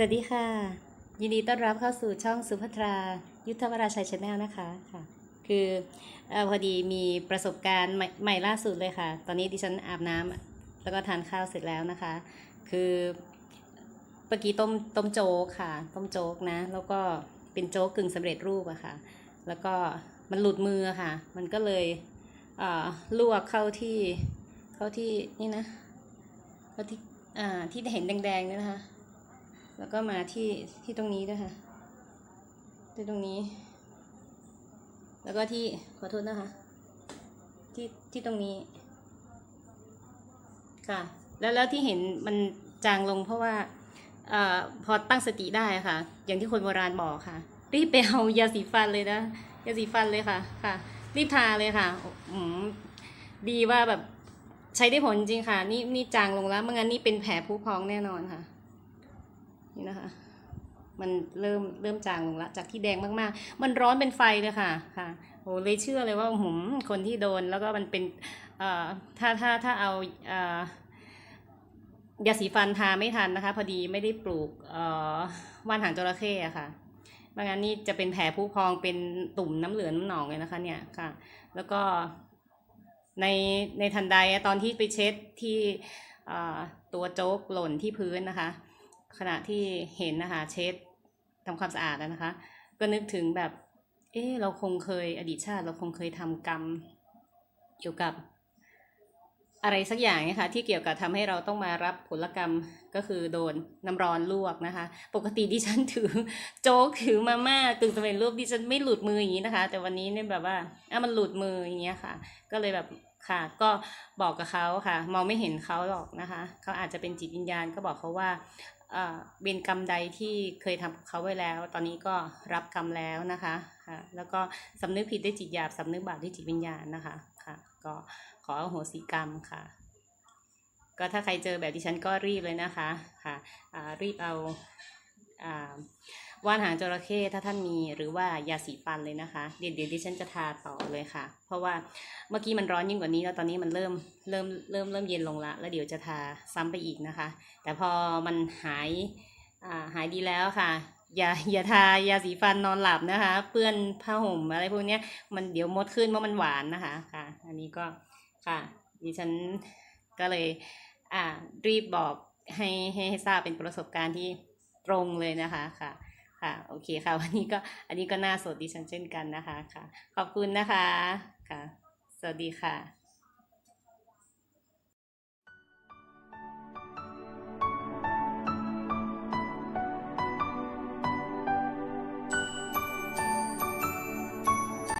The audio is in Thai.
สวัสดีค่ะ ยินดีต้อนรับเข้าสู่ช่องสุภัทรา ยุทธวราชัยชาแนลนะคะค่ะ คืออพอดีมีประสบการณ์ใหม่ใหม่ล่าสุดเลยค่ะ ตอนนี้ดิฉันอาบน้ำแล้วก็ทานข้าวเสร็จแล้วนะคะ คือเมื่อกี้ต้มต้มโจ๊กค่ะ ต้มโจ๊กนะ แล้วก็เป็นโจ๊กกึ่งสำเร็จรูปอะค่ะ แล้วก็มันหลุดมือค่ะ มันก็เลยเอ่อลวกเข้าที่เข้าที่นี่นะเข้าที่อ่าที่เห็นแดงๆนี่นะคะ แล้วก็มาที่ที่ตรงนี้ด้วยค่ะที่ตรงนี้ แล้วก็ที่ขอโทษนะคะ ที่ที่ตรงนี้ ค่ะ แล้วแล้วที่เห็นมันจางลงเพราะว่าเอ่อพอตั้งสติได้ค่ะ อย่างที่คนโบราณบอกค่ะ รีบไปเอายาสีฟันเลยนะยาสีฟันเลยค่ะค่ะ รีบทาเลยค่ะอืมดีว่าแบบใช้ได้ผลจริงค่ะ นี่นี่จางลงแล้วไม่งั้นนี่เป็นแผลผุพองแน่นอนค่ะ นี่นะคะ มันเริ่มเริ่มจางลงละจากที่แดงมากๆ มันร้อนเป็นไฟเลยค่ะค่ะโอ้เลยเชื่อเลยว่าหืมคนที่โดนแล้วก็มันเป็นเอ่อถ้าถ้าถ้าเอาเอ่อยาสีฟันทาไม่ทันนะคะ พอดีไม่ได้ปลูกเอ่อว่านหางจระเข้อะค่ะไม่งั้นนี่จะเป็นแผลผุพองเป็นตุ่มน้ำเหลืองน้ำหนองเลยนะคะ เนี่ยค่ะ แล้วก็ในในทันใดตอนที่ไปเช็ดที่ตัวโจ๊กหล่นที่พื้นนะคะ ขณะที่เห็นนะคะเช็ดทำความสะอาดอะนะคะ ก็นึกถึงแบบ เออเราคงเคยอดีตชาติ เราคงเคยทำกรรมเกี่ยวกับอะไรสักอย่างนี่ยค่ะที่เกี่ยวกับทำให้เราต้องมารับผลกรรมก็คือโดนน้ำร้อนลวกนะคะ ปกติดิฉันถือโจ๊กถือมาม่ากึ่งสำเร็จรูปดิฉันไม่หลุดมืออย่างนี้นะคะ แต่วันนี้เนี่ยแบบว่าอะมันหลุดมืออย่างเงี้ยค่ะ ก็เลยแบบค่ะ ก็บอกกับเขาค่ะ มองไม่เห็นเขาหรอกนะคะ เขาอาจจะเป็นจิตวิญญาณก็บอกเขาว่า เออเวรกรรมใดที่เคยทำกับเขาไว้แล้ว ตอนนี้ก็รับกรรมแล้วนะคะค่ะแล้วก็สำนึกผิดด้วยจิตหยาบสำนึกบาปด้วยจิตวิญญาณนะคะค่ะก็ขอโหสิกรรมค่ะ ก็ถ้าใครเจอแบบดิฉันก็รีบเลยนะคะค่ะรีบเอา ว่านหางจระเข้ถ้าท่านมีหรือว่ายาสีฟันเลยนะคะ เดี๋ยวเดี๋ยวดิฉันจะทาต่อเลยค่ะ เพราะว่าเมื่อกี้มันร้อนยิ่งกว่านี้แล้วตอนนี้มันเริ่มเริ่มเริ่มเริ่มเย็นลงละแล้วเดี๋ยวจะทาซ้ำไปอีกนะคะ แต่พอมันหายอ่าหายดีแล้วค่ะอย่าอย่าทายาสีฟันนอนหลับนะคะ เปื้อนผ้าห่มอะไรพวกเนี้ยมันเดี๋ยวมดขึ้นเพราะมันหวานนะคะค่ะ อันนี้ก็ค่ะดิฉันก็เลยอ่ารีบบอกให้ให้ให้ทราบเป็นประสบการณ์ที่ ตรงเลยนะคะค่ะค่ะโอเคค่ะ วันนี้ก็อันนี้ก็น่าสดดิฉันเช่นกันนะคะค่ะ ขอบคุณนะคะค่ะ สวัสดีค่ะ